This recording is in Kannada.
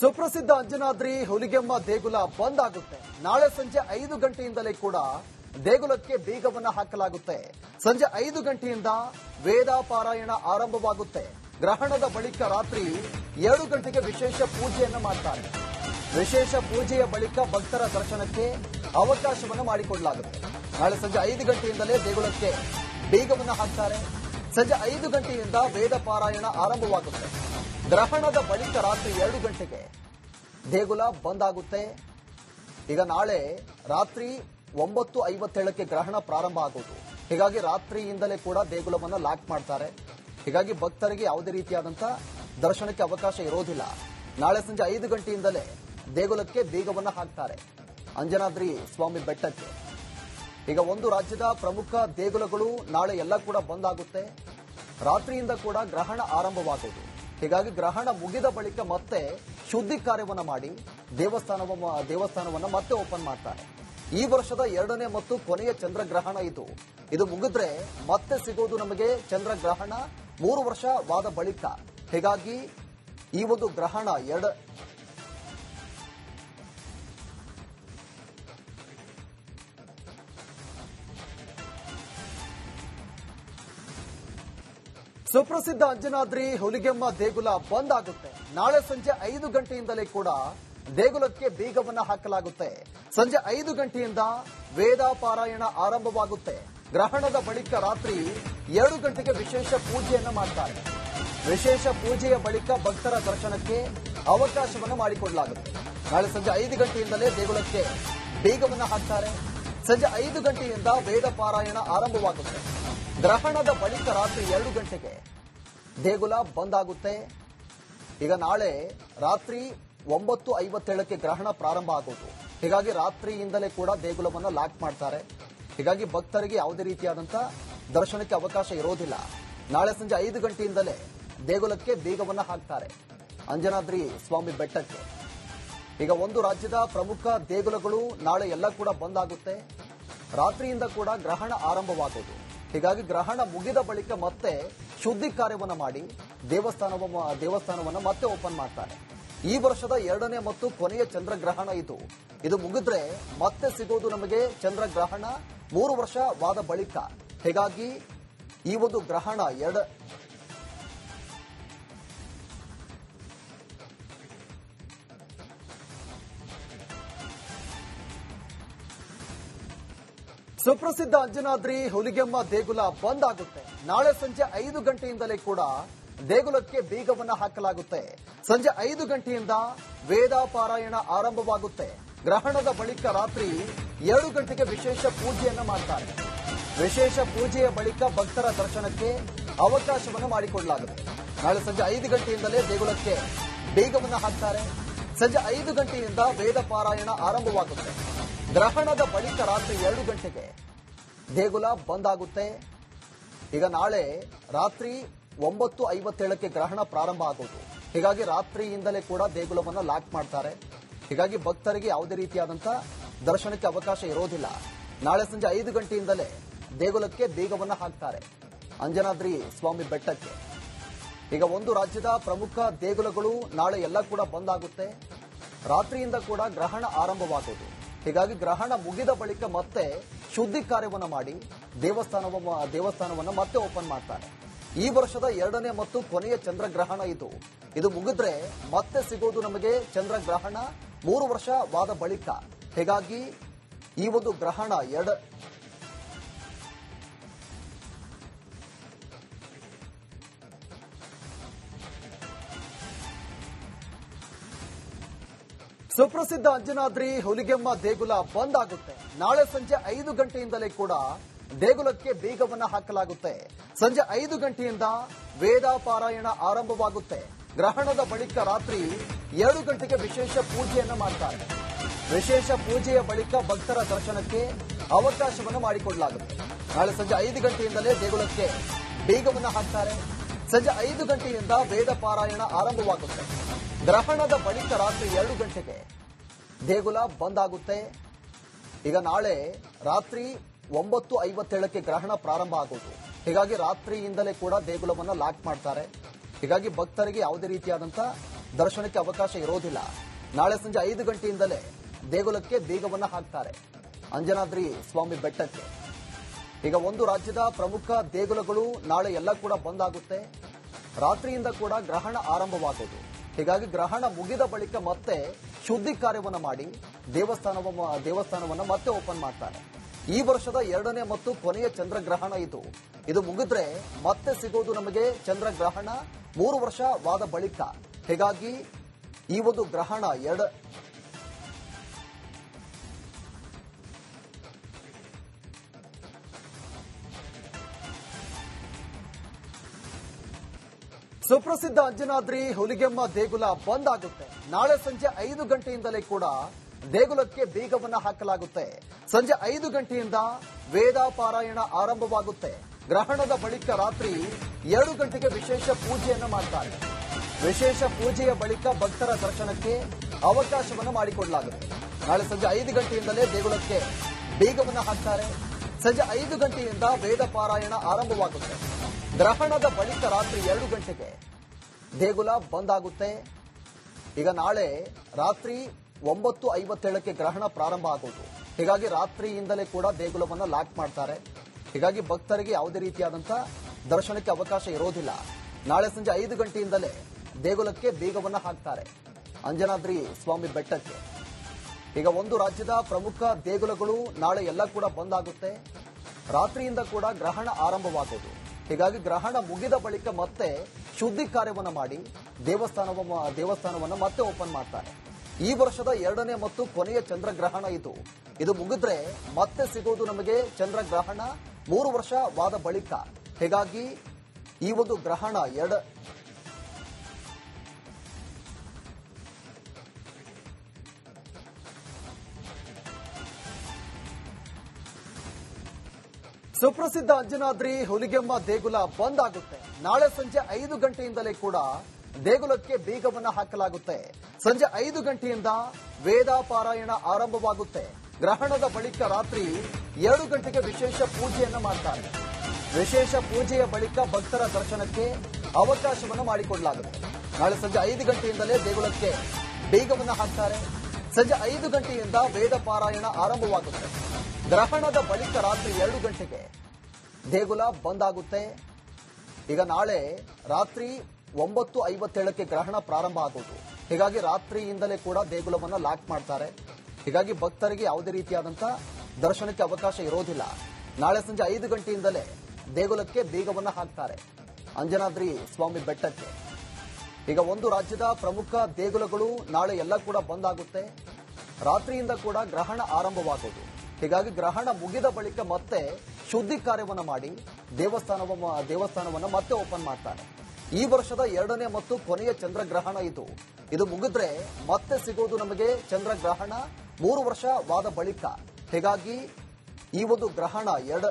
ಸುಪ್ರಸಿದ್ಧ ಅಂಜನಾದ್ರಿ ಹುಲಿಗೆಮ್ಮ ದೇಗುಲ ಬಂದ್ ಆಗುತ್ತೆ. ನಾಳೆ ಸಂಜೆ ಐದು ಗಂಟೆಯಿಂದಲೇ ಕೂಡ ದೇಗುಲಕ್ಕೆ ಬೀಗವನ್ನ ಹಾಕಲಾಗುತ್ತೆ. ಸಂಜೆ ಐದು ಗಂಟೆಯಿಂದ ವೇದ ಪಾರಾಯಣ ಆರಂಭವಾಗುತ್ತೆ. ಗ್ರಹಣದ ಬಳಿಕ ರಾತ್ರಿ ಏಳು ಗಂಟೆಗೆ ವಿಶೇಷ ಪೂಜೆಯನ್ನು ಮಾಡ್ತಾರೆ. ವಿಶೇಷ ಪೂಜೆಯ ಬಳಿಕ ಭಕ್ತರ ದರ್ಶನಕ್ಕೆ ಅವಕಾಶವನ್ನು ಮಾಡಿಕೊಡಲಾಗುತ್ತೆ. ನಾಳೆ ಸಂಜೆ ಐದು ಗಂಟೆಯಿಂದಲೇ ದೇಗುಲಕ್ಕೆ ಬೀಗವನ್ನು ಹಾಕ್ತಾರೆ. ಸಂಜೆ ಐದು ಗಂಟೆಯಿಂದ ವೇದ ಪಾರಾಯಣ ಆರಂಭವಾಗುತ್ತೆ. ಗ್ರಹಣದ ಬಳಿಕ ರಾತ್ರಿ ಎರಡು ಗಂಟೆಗೆ ದೇಗುಲ ಬಂದ್ ಆಗುತ್ತೆ. ಈಗ ನಾಳೆ ರಾತ್ರಿ ಒಂಬತ್ತು ಐವತ್ತೇಳಕ್ಕೆ ಗ್ರಹಣ ಪ್ರಾರಂಭ ಆಗೋದು. ಹೀಗಾಗಿ ರಾತ್ರಿಯಿಂದಲೇ ಕೂಡ ದೇಗುಲವನ್ನು ಲಾಕ್ ಮಾಡ್ತಾರೆ. ಹೀಗಾಗಿ ಭಕ್ತರಿಗೆ ಯಾವುದೇ ರೀತಿಯಾದಂತ ದರ್ಶನಕ್ಕೆ ಅವಕಾಶ ಇರೋದಿಲ್ಲ. ನಾಳೆ ಸಂಜೆ ಐದು ಗಂಟೆಯಿಂದಲೇ ದೇಗುಲಕ್ಕೆ ಬೀಗವನ್ನು ಹಾಕ್ತಾರೆ. ಅಂಜನಾದ್ರಿ ಸ್ವಾಮಿ ಬೆಟ್ಟಕ್ಕೆ. ಈಗ ಒಂದು ರಾಜ್ಯದ ಪ್ರಮುಖ ದೇಗುಲಗಳು ನಾಳೆ ಎಲ್ಲ ಕೂಡ ಬಂದ್ ಆಗುತ್ತೆ. ರಾತ್ರಿಯಿಂದ ಕೂಡ ಗ್ರಹಣ ಆರಂಭವಾಗುವುದು ಹೀಗಾಗಿ ಗ್ರಹಣ ಮುಗಿದ ಬಳಿಕ ಮತ್ತೆ ಶುದ್ಧಿ ಕಾರ್ಯವನ್ನು ಮಾಡಿ ದೇವಸ್ಥಾನವ ದೇವಸ್ಥಾನವನ್ನು ಮತ್ತೆ ಓಪನ್ ಮಾಡ್ತಾರೆ. ಈ ವರ್ಷದ ಎರಡನೇ ಮತ್ತು ಕೊನೆಯ ಚಂದ್ರಗ್ರಹಣ ಇದು. ಇದು ಮುಗಿದ್ರೆ ಮತ್ತೆ ಸಿಗೋದು ನಮಗೆ ಚಂದ್ರಗ್ರಹಣ ಮೂರು ವರ್ಷವಾದ ಬಳಿಕ. ಹೀಗಾಗಿ ಈ ಒಂದು ಗ್ರಹಣ ಎರಡ ಸುಪ್ರಸಿದ್ಧ ಅಂಜನಾದ್ರಿ ಹುಲಿಗೆಮ್ಮ ದೇಗುಲ ಬಂದ್ ಆಗುತ್ತೆ. ನಾಳೆ ಸಂಜೆ ಐದು ಗಂಟೆಯಿಂದಲೇ ಕೂಡ ದೇಗುಲಕ್ಕೆ ಬೀಗವನ್ನ ಹಾಕಲಾಗುತ್ತೆ. ಸಂಜೆ ಐದು ಗಂಟೆಯಿಂದ ವೇದ ಪಾರಾಯಣ ಆರಂಭವಾಗುತ್ತೆ. ಗ್ರಹಣದ ಬಳಿಕ ರಾತ್ರಿ ಎರಡು ಗಂಟೆಗೆ ವಿಶೇಷ ಪೂಜೆಯನ್ನ ಮಾಡ್ತಾರೆ. ವಿಶೇಷ ಪೂಜೆಯ ಬಳಿಕ ಭಕ್ತರ ದರ್ಶನಕ್ಕೆ ಅವಕಾಶವನ್ನು ಮಾಡಿಕೊಡಲಾಗುತ್ತೆ. ನಾಳೆ ಸಂಜೆ ಐದು ಗಂಟೆಯಿಂದಲೇ ದೇಗುಲಕ್ಕೆ ಬೀಗವನ್ನ ಹಾಕ್ತಾರೆ. ಸಂಜೆ ಐದು ಗಂಟೆಯಿಂದ ವೇದ ಪಾರಾಯಣ ಆರಂಭವಾಗುತ್ತೆ. ಗ್ರಹಣದ ಬಳಿಕ ರಾತ್ರಿ ಎರಡು ಗಂಟೆಗೆ ದೇಗುಲ ಬಂದ್ ಆಗುತ್ತೆ ಈಗ ನಾಳೆ ರಾತ್ರಿ ಒಂಬತ್ತು ಐವತ್ತೇಳಕ್ಕೆ ಗ್ರಹಣ ಪ್ರಾರಂಭ ಆಗೋದು. ಹೀಗಾಗಿ ರಾತ್ರಿಯಿಂದಲೇ ಕೂಡ ದೇಗುಲವನ್ನು ಲಾಕ್ ಮಾಡ್ತಾರೆ. ಹೀಗಾಗಿ ಭಕ್ತರಿಗೆ ಯಾವುದೇ ರೀತಿಯಾದಂತ ದರ್ಶನಕ್ಕೆ ಅವಕಾಶ ಇರೋದಿಲ್ಲ. ನಾಳೆ ಸಂಜೆ ಐದು ಗಂಟೆಯಿಂದಲೇ ದೇಗುಲಕ್ಕೆ ಬೀಗವನ್ನು ಹಾಕ್ತಾರೆ. ಅಂಜನಾದ್ರಿ ಸ್ವಾಮಿ ಬೆಟ್ಟಕ್ಕೆ. ಈಗ ಒಂದು ರಾಜ್ಯದ ಪ್ರಮುಖ ದೇಗುಲಗಳು ನಾಳೆ ಎಲ್ಲ ಕೂಡ ಬಂದ್ ಆಗುತ್ತೆ. ರಾತ್ರಿಯಿಂದ ಕೂಡ ಗ್ರಹಣ ಆರಂಭವಾಗೋದು. ಹೀಗಾಗಿ ಗ್ರಹಣ ಮುಗಿದ ಬಳಿಕ ಮತ್ತೆ ಶುದ್ಧಿ ಕಾರ್ಯವನ್ನು ಮಾಡಿ ದೇವಸ್ಥಾನವ, ದೇವಸ್ಥಾನವನ್ನು ಮತ್ತೆ ಓಪನ್ ಮಾಡ್ತಾರೆ. ಈ ವರ್ಷದ ಎರಡನೇ ಮತ್ತು ಕೊನೆಯ ಚಂದ್ರಗ್ರಹಣ ಇದು. ಇದು ಮುಗಿದ್ರೆ ಮತ್ತೆ ಸಿಗೋದು ನಮಗೆ ಚಂದ್ರಗ್ರಹಣ ಮೂರು ವರ್ಷವಾದ ಬಳಿಕ. ಹೀಗಾಗಿ ಈ ಒಂದು ಗ್ರಹಣ ಎರಡ ಸುಪ್ರಸಿದ್ಧ ಅಂಜನಾದ್ರಿ ಹುಲಿಗೆಮ್ಮ ದೇಗುಲ ಬಂದ್ ಆಗುತ್ತೆ. ನಾಳೆ ಸಂಜೆ ಐದು ಗಂಟೆಯಿಂದಲೇ ಕೂಡ ದೇಗುಲಕ್ಕೆ ಬೀಗವನ್ನ ಹಾಕಲಾಗುತ್ತೆ. ಸಂಜೆ ಐದು ಗಂಟೆಯಿಂದ ವೇದ ಪಾರಾಯಣ ಆರಂಭವಾಗುತ್ತೆ. ಗ್ರಹಣದ ಬಳಿಕ ರಾತ್ರಿ ಏಳು ಗಂಟೆಗೆ ವಿಶೇಷ ಪೂಜೆಯನ್ನ ಮಾಡ್ತಾರೆ. ವಿಶೇಷ ಪೂಜೆಯ ಬಳಿಕ ಭಕ್ತರ ದರ್ಶನಕ್ಕೆ ಅವಕಾಶವನ್ನು ಮಾಡಿಕೊಡಲಾಗುತ್ತೆ. ನಾಳೆ ಸಂಜೆ ಐದು ಗಂಟೆಯಿಂದಲೇ ದೇಗುಲಕ್ಕೆ ಬೀಗವನ್ನ ಹಾಕ್ತಾರೆ. ಸಂಜೆ ಐದು ಗಂಟೆಯಿಂದ ವೇದ ಪಾರಾಯಣ ಆರಂಭವಾಗುತ್ತೆ. ಗ್ರಹಣದ ಬಳಿಕ ರಾತ್ರಿ ಎರಡು ಗಂಟೆಗೆ ದೇಗುಲ ಬಂದ್ ಆಗುತ್ತೆ. ಈಗ ನಾಳೆ ರಾತ್ರಿ ಒಂಬತ್ತು ಐವತ್ತೇಳಕ್ಕೆ ಗ್ರಹಣ ಪ್ರಾರಂಭ ಆಗೋದು. ಹೀಗಾಗಿ ರಾತ್ರಿಯಿಂದಲೇ ಕೂಡ ದೇಗುಲವನ್ನು ಲಾಕ್ ಮಾಡ್ತಾರೆ. ಹೀಗಾಗಿ ಭಕ್ತರಿಗೆ ಯಾವುದೇ ರೀತಿಯಾದಂತ ದರ್ಶನಕ್ಕೆ ಅವಕಾಶ ಇರೋದಿಲ್ಲ. ನಾಳೆ ಸಂಜೆ ಐದು ಗಂಟೆಯಿಂದಲೇ ದೇಗುಲಕ್ಕೆ ಬೀಗವನ್ನು ಹಾಕ್ತಾರೆ. ಅಂಜನಾದ್ರಿ ಸ್ವಾಮಿ ಬೆಟ್ಟಕ್ಕೆ. ಈಗ ಒಂದು ರಾಜ್ಯದ ಪ್ರಮುಖ ದೇಗುಲಗಳು ನಾಳೆ ಎಲ್ಲ ಕೂಡ ಬಂದ್ ಆಗುತ್ತೆ. ರಾತ್ರಿಯಿಂದ ಕೂಡ ಗ್ರಹಣ ಆರಂಭವಾಗೋದು. ಹೀಗಾಗಿ ಗ್ರಹಣ ಮುಗಿದ ಬಳಿಕ ಮತ್ತೆ ಶುದ್ಧಿ ಕಾರ್ಯವನ್ನು ಮಾಡಿ ದೇವಸ್ಥಾನವ ದೇವಸ್ಥಾನವನ್ನು ಮತ್ತೆ ಓಪನ್ ಮಾಡ್ತಾರೆ. ಈ ವರ್ಷದ ಎರಡನೇ ಮತ್ತು ಕೊನೆಯ ಚಂದ್ರಗ್ರಹಣ ಇದು. ಇದು ಮುಗಿದ್ರೆ ಮತ್ತೆ ಸಿಗೋದು ನಮಗೆ ಚಂದ್ರಗ್ರಹಣ ಮೂರು ವರ್ಷವಾದ ಬಳಿಕ. ಹೀಗಾಗಿ ಈ ಒಂದು ಗ್ರಹಣ ಎರಡ ಸುಪ್ರಸಿದ್ಧ ಅಂಜನಾದ್ರಿ ಹುಲಿಗೆಮ್ಮ ದೇಗುಲ ಬಂದ್ ಆಗುತ್ತೆ. ನಾಳೆ ಸಂಜೆ ಐದು ಗಂಟೆಯಿಂದಲೇ ಕೂಡ ದೇಗುಲಕ್ಕೆ ಬೀಗವನ್ನ ಹಾಕಲಾಗುತ್ತೆ. ಸಂಜೆ ಐದು ಗಂಟೆಯಿಂದ ವೇದ ಪಾರಾಯಣ ಆರಂಭವಾಗುತ್ತೆ. ಗ್ರಹಣದ ಬಳಿಕ ರಾತ್ರಿ ಎರಡು ಗಂಟೆಗೆ ವಿಶೇಷ ಪೂಜೆಯನ್ನ ಮಾಡ್ತಾರೆ. ವಿಶೇಷ ಪೂಜೆಯ ಬಳಿಕ ಭಕ್ತರ ದರ್ಶನಕ್ಕೆ ಅವಕಾಶವನ್ನು ಮಾಡಿಕೊಡಲಾಗುತ್ತೆ. ನಾಳೆ ಸಂಜೆ ಐದು ಗಂಟೆಯಿಂದಲೇ ದೇಗುಲಕ್ಕೆ ಬೀಗವನ್ನ ಹಾಕ್ತಾರೆ. ಸಂಜೆ ಐದು ಗಂಟೆಯಿಂದ ವೇದ ಪಾರಾಯಣ ಆರಂಭವಾಗುತ್ತೆ. ಗ್ರಹಣದ ಬಳಿಕ ರಾತ್ರಿ ಎರಡು ಗಂಟೆಗೆ ದೇಗುಲ ಬಂದ್ ಆಗುತ್ತೆ. ಈಗ ನಾಳೆ ರಾತ್ರಿ ಒಂಬತ್ತು ಐವತ್ತೇಳಕ್ಕೆ ಗ್ರಹಣ ಪ್ರಾರಂಭ ಆಗೋದು. ಹೀಗಾಗಿ ರಾತ್ರಿಯಿಂದಲೇ ಕೂಡ ದೇಗುಲವನ್ನು ಲಾಕ್ ಮಾಡ್ತಾರೆ. ಹೀಗಾಗಿ ಭಕ್ತರಿಗೆ ಯಾವುದೇ ರೀತಿಯಾದಂತ ದರ್ಶನಕ್ಕೆ ಅವಕಾಶ ಇರೋದಿಲ್ಲ. ನಾಳೆ ಸಂಜೆ ಐದು ಗಂಟೆಯಿಂದಲೇ ದೇಗುಲಕ್ಕೆ ಬೀಗವನ್ನ ಹಾಕ್ತಾರೆ. ಅಂಜನಾದ್ರಿ ಸ್ವಾಮಿ ಬೆಟ್ಟಕ್ಕೆ. ಈಗ ಒಂದು ರಾಜ್ಯದ ಪ್ರಮುಖ ದೇಗುಲಗಳು ನಾಳೆ ಎಲ್ಲ ಕೂಡ ಬಂದ್ ಆಗುತ್ತೆ. ರಾತ್ರಿಯಿಂದ ಕೂಡ ಗ್ರಹಣ ಆರಂಭವಾಗುವುದು ಹೀಗಾಗಿ ಗ್ರಹಣ ಮುಗಿದ ಬಳಿಕ ಮತ್ತೆ ಶುದ್ಧಿ ಕಾರ್ಯವನ್ನು ಮಾಡಿ ದೇವಸ್ಥಾನವ ದೇವಸ್ಥಾನವನ್ನು ಮತ್ತೆ ಓಪನ್ ಮಾಡ್ತಾರೆ. ಈ ವರ್ಷದ ಎರಡನೇ ಮತ್ತು ಕೊನೆಯ ಚಂದ್ರಗ್ರಹಣ ಇದು. ಇದು ಮುಗಿದ್ರೆ ಮತ್ತೆ ಸಿಗೋದು ನಮಗೆ ಚಂದ್ರಗ್ರಹಣ ಮೂರು ವರ್ಷವಾದ ಬಳಿಕ. ಹೀಗಾಗಿ ಈ ಒಂದು ಗ್ರಹಣ ಎರಡ ಸುಪ್ರಸಿದ್ಧ ಅಂಜನಾದ್ರಿ ಹುಲಿಗೆಮ್ಮ ದೇಗುಲ ಬಂದ್ ಆಗುತ್ತೆ. ನಾಳೆ ಸಂಜೆ ಐದು ಗಂಟೆಯಿಂದಲೇ ಕೂಡ ದೇಗುಲಕ್ಕೆ ಬೀಗವನ್ನ ಹಾಕಲಾಗುತ್ತೆ. ಸಂಜೆ ಐದು ಗಂಟೆಯಿಂದ ವೇದ ಪಾರಾಯಣ ಆರಂಭವಾಗುತ್ತೆ. ಗ್ರಹಣದ ಬಳಿಕ ರಾತ್ರಿ ಎರಡು ಗಂಟೆಗೆ ವಿಶೇಷ ಪೂಜೆಯನ್ನು ಮಾಡ್ತಾರೆ. ವಿಶೇಷ ಪೂಜೆಯ ಬಳಿಕ ಭಕ್ತರ ದರ್ಶನಕ್ಕೆ ಅವಕಾಶವನ್ನು ಮಾಡಿಕೊಡಲಾಗುತ್ತೆ. ನಾಳೆ ಸಂಜೆ ಐದು ಗಂಟೆಯಿಂದಲೇ ದೇಗುಲಕ್ಕೆ ಬೀಗವನ್ನು ಹಾಕ್ತಾರೆ. ಸಂಜೆ ಐದು ಗಂಟೆಯಿಂದ ವೇದ ಪಾರಾಯಣ ಆರಂಭವಾಗುತ್ತೆ. ಗ್ರಹಣದ ಬಳಿಕ ರಾತ್ರಿ ಎರಡು ಗಂಟೆಗೆ ದೇಗುಲ ಬಂದ್ ಆಗುತ್ತೆ. ಈಗ ನಾಳೆ ರಾತ್ರಿ ಒಂಬತ್ತು ಐವತ್ತೇಳಕ್ಕೆ ಗ್ರಹಣ ಪ್ರಾರಂಭ ಆಗೋದು. ಹೀಗಾಗಿ ರಾತ್ರಿಯಿಂದಲೇ ಕೂಡ ದೇಗುಲವನ್ನ ಲಾಕ್ ಮಾಡ್ತಾರೆ. ಹೀಗಾಗಿ ಭಕ್ತರಿಗೆ ಯಾವುದೇ ರೀತಿಯಾದಂತ ದರ್ಶನಕ್ಕೆ ಅವಕಾಶ ಇರೋದಿಲ್ಲ. ನಾಳೆ ಸಂಜೆ ಐದು ಗಂಟೆಯಿಂದಲೇ ದೇಗುಲಕ್ಕೆ ಬೀಗವನ್ನ ಹಾಕ್ತಾರೆ. ಅಂಜನಾದ್ರಿ ಸ್ವಾಮಿ ಬೆಟ್ಟಕ್ಕೆ. ಈಗ ಒಂದು ರಾಜ್ಯದ ಪ್ರಮುಖ ದೇಗುಲಗಳು ನಾಳೆ ಎಲ್ಲ ಕೂಡ ಬಂದ್ ಆಗುತ್ತೆ. ರಾತ್ರಿಯಿಂದ ಕೂಡ ಗ್ರಹಣ ಆರಂಭವಾಗೋದು ಹೀಗಾಗಿ ಗ್ರಹಣ ಮುಗಿದ ಬಳಿಕ ಮತ್ತೆ ಶುದ್ಧಿ ಕಾರ್ಯವನ್ನು ಮಾಡಿ ದೇವಸ್ಥಾನವ ದೇವಸ್ಥಾನವನ್ನು ಮತ್ತೆ ಓಪನ್ ಮಾಡ್ತಾರೆ. ಈ ವರ್ಷದ ಎರಡನೇ ಮತ್ತು ಕೊನೆಯ ಚಂದ್ರಗ್ರಹಣ ಇದು. ಇದು ಮುಗಿದ್ರೆ ಮತ್ತೆ ಸಿಗೋದು ನಮಗೆ ಚಂದ್ರಗ್ರಹಣ ಮೂರು ವರ್ಷವಾದ ಬಳಿಕ. ಹೀಗಾಗಿ ಈ ಒಂದು ಗ್ರಹಣ ಎರಡ ಸುಪ್ರಸಿದ್ಧ ಅಂಜನಾದ್ರಿ ಹುಲಿಗೆಮ್ಮ ದೇಗುಲ ಬಂದ್ ಆಗುತ್ತೆ. ನಾಳೆ ಸಂಜೆ ಐದು ಗಂಟೆಯಿಂದಲೇ ಕೂಡ ದೇಗುಲಕ್ಕೆ ಬೀಗವನ್ನ ಹಾಕಲಾಗುತ್ತೆ. ಸಂಜೆ ಐದು ಗಂಟೆಯಿಂದ ವೇದ ಪಾರಾಯಣ ಆರಂಭವಾಗುತ್ತೆ. ಗ್ರಹಣದ ಬಳಿಕ ರಾತ್ರಿ ಎರಡು ಗಂಟೆಗೆ ವಿಶೇಷ ಪೂಜೆಯನ್ನ ಮಾಡ್ತಾರೆ. ವಿಶೇಷ ಪೂಜೆಯ ಬಳಿಕ ಭಕ್ತರ ದರ್ಶನಕ್ಕೆ ಅವಕಾಶವನ್ನು ಮಾಡಿಕೊಡಲಾಗುತ್ತೆ. ನಾಳೆ ಸಂಜೆ ಐದು ಗಂಟೆಯಿಂದಲೇ ದೇಗುಲಕ್ಕೆ ಬೀಗವನ್ನ ಹಾಕ್ತಾರೆ. ಸಂಜೆ ಐದು ಗಂಟೆಯಿಂದ ವೇದ ಪಾರಾಯಣ ಆರಂಭವಾಗುತ್ತೆ. ಗ್ರಹಣದ ಬಳಿಕ ರಾತ್ರಿ ಎರಡು ಗಂಟೆಗೆ ದೇಗುಲ ಬಂದ್ ಆಗುತ್ತೆ. ಈಗ ನಾಳೆ ರಾತ್ರಿ ಒಂಬತ್ತು ಐವತ್ತೇಳಕ್ಕೆ ಗ್ರಹಣ ಪ್ರಾರಂಭ ಆಗೋದು. ಹೀಗಾಗಿ ರಾತ್ರಿಯಿಂದಲೇ ಕೂಡ ದೇಗುಲವನ್ನು ಲಾಕ್ ಮಾಡ್ತಾರೆ. ಹೀಗಾಗಿ ಭಕ್ತರಿಗೆ ಯಾವುದೇ ರೀತಿಯಾದಂತ ದರ್ಶನಕ್ಕೆ ಅವಕಾಶ ಇರೋದಿಲ್ಲ. ನಾಳೆ ಸಂಜೆ ಐದು ಗಂಟೆಯಿಂದಲೇ ದೇಗುಲಕ್ಕೆ ಬೀಗವನ್ನು ಹಾಕ್ತಾರೆ. ಅಂಜನಾದ್ರಿ ಸ್ವಾಮಿ ಬೆಟ್ಟಕ್ಕೆ. ಈಗ ಒಂದು ರಾಜ್ಯದ ಪ್ರಮುಖ ದೇಗುಲಗಳು ನಾಳೆ ಎಲ್ಲ ಕೂಡ ಬಂದ್ ಆಗುತ್ತೆ. ರಾತ್ರಿಯಿಂದ ಕೂಡ ಗ್ರಹಣ ಆರಂಭವಾಗುವುದು ಹೀಗಾಗಿ ಗ್ರಹಣ ಮುಗಿದ ಬಳಿಕ ಮತ್ತೆ ಶುದ್ಧಿ ಕಾರ್ಯವನ್ನು ಮಾಡಿ ದೇವಸ್ಥಾನವ ದೇವಸ್ಥಾನವನ್ನು ಮತ್ತೆ ಓಪನ್ ಮಾಡ್ತಾರೆ. ಈ ವರ್ಷದ ಎರಡನೇ ಮತ್ತು ಕೊನೆಯ ಚಂದ್ರಗ್ರಹಣ ಇದು. ಇದು ಮುಗಿದ್ರೆ ಮತ್ತೆ ಸಿಗೋದು ನಮಗೆ ಚಂದ್ರಗ್ರಹಣ ಮೂರು ವರ್ಷವಾದ ಬಳಿಕ. ಹೀಗಾಗಿ ಈ ಒಂದು ಗ್ರಹಣ ಎರಡ